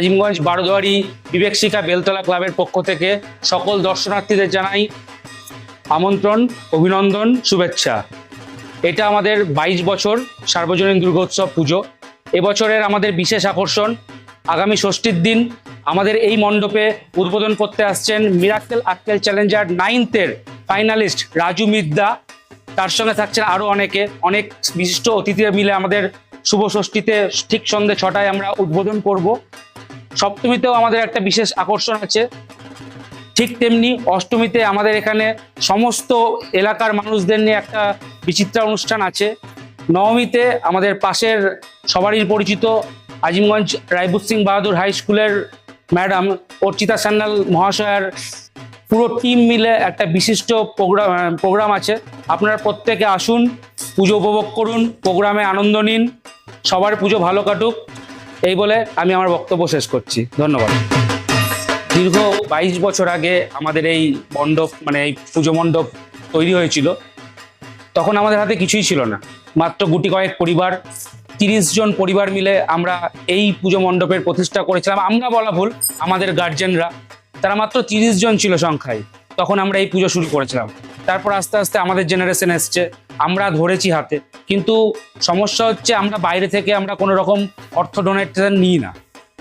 আজিমগঞ্জ বারোদুয়ারি, বিবেক শিখা, বেলতলা ক্লাবের পক্ষ থেকে সকল দর্শনার্থীদের জানাই আমন্ত্রণ, অভিনন্দন, শুভেচ্ছা। এটা আমাদের বাইশ বছর সার্বজনীন দুর্গোৎসব পুজো। এবছরের আমাদের বিশেষ আকর্ষণ, আগামী ষষ্ঠীর দিন আমাদের এই মণ্ডপে উদ্বোধন করতে আসছেন মিরাক্কেল আক্কেল চ্যালেঞ্জার নাইনথের ফাইনালিস্ট রাজু মিদ্দা। তার সঙ্গে থাকছেন আরও অনেকে, অনেক বিশিষ্ট অতিথিরা মিলে আমাদের শুভ ষষ্ঠীতে ঠিক সন্ধ্যে ছটায় আমরা উদ্বোধন করব। সপ্তমীতেও আমাদের একটা বিশেষ আকর্ষণ আছে। ঠিক তেমনি অষ্টমীতে আমাদের এখানে সমস্ত এলাকার মানুষদের নিয়ে একটা বিচিত্র অনুষ্ঠান আছে। নবমীতে আমাদের পাশের সবারই পরিচিত আজিমগঞ্জ রায়বুত সিং বাহাদুর হাই স্কুলের ম্যাডাম অর্চিতা সান্যাল মহাশয়ার পুরো টিম মিলে একটা বিশিষ্ট প্রোগ্রাম প্রোগ্রাম আছে। আপনারা প্রত্যেকে আসুন, পুজো উপভোগ করুন, প্রোগ্রামে আনন্দ নিন, সবার পুজো ভালো কাটুক। এই বলে আমি আমার বক্তব্য শেষ করছি। ধন্যবাদ। দীর্ঘ বাইশ বছর আগে আমাদের এই মণ্ডপ মানে এই পুজো মণ্ডপ তৈরি হয়েছিল। তখন আমাদের হাতে কিছুই ছিল না। মাত্র গুটি কয়েক পরিবার, তিরিশ জন পরিবার মিলে আমরা এই পুজো মণ্ডপের প্রতিষ্ঠা করেছিলাম। আমরা বলা ভুল, আমাদের গার্জেনরা তারা মাত্র তিরিশ জন ছিল সংখ্যায়। তখন আমরা এই পুজো শুরু করেছিলাম। তারপর আস্তে আস্তে আমাদের জেনারেশন এসছে। আমরা ধরেছি হাতে। কিন্তু সমস্যা হচ্ছে আমরা বাইরে থেকে আমরা কোনো রকম অর্থ ডোনেশন নিই না।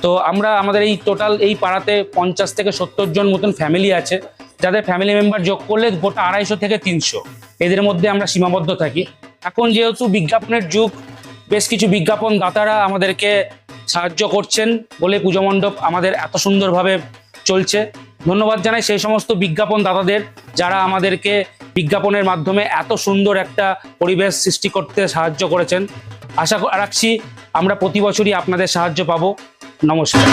তো আমরা আমাদের এই টোটাল এই পাড়াতে পঞ্চাশ থেকে সত্তর জন মতন ফ্যামিলি আছে। যাদের ফ্যামিলি মেম্বার যোগ করলে গোটা আড়াইশো থেকে তিনশো। এদের মধ্যে আমরা সীমাবদ্ধ থাকি। এখন যেহেতু বিজ্ঞাপনের যুগ, বেশ কিছু বিজ্ঞাপন দাতারা আমাদেরকে সাহায্য করছেন বলে পুজো মণ্ডপ আমাদের এত সুন্দরভাবে চলছে। ধন্যবাদ জানাই সেই সমস্ত বিজ্ঞাপন দাতাদের যারা আমাদেরকে বিজ্ঞাপনের মাধ্যমে এত সুন্দর একটা পরিবেশ সৃষ্টি করতে সাহায্য করেছেন। আশা রাখছি আমরা প্রতি বছরই আপনাদের সাহায্য পাবো। নমস্কার।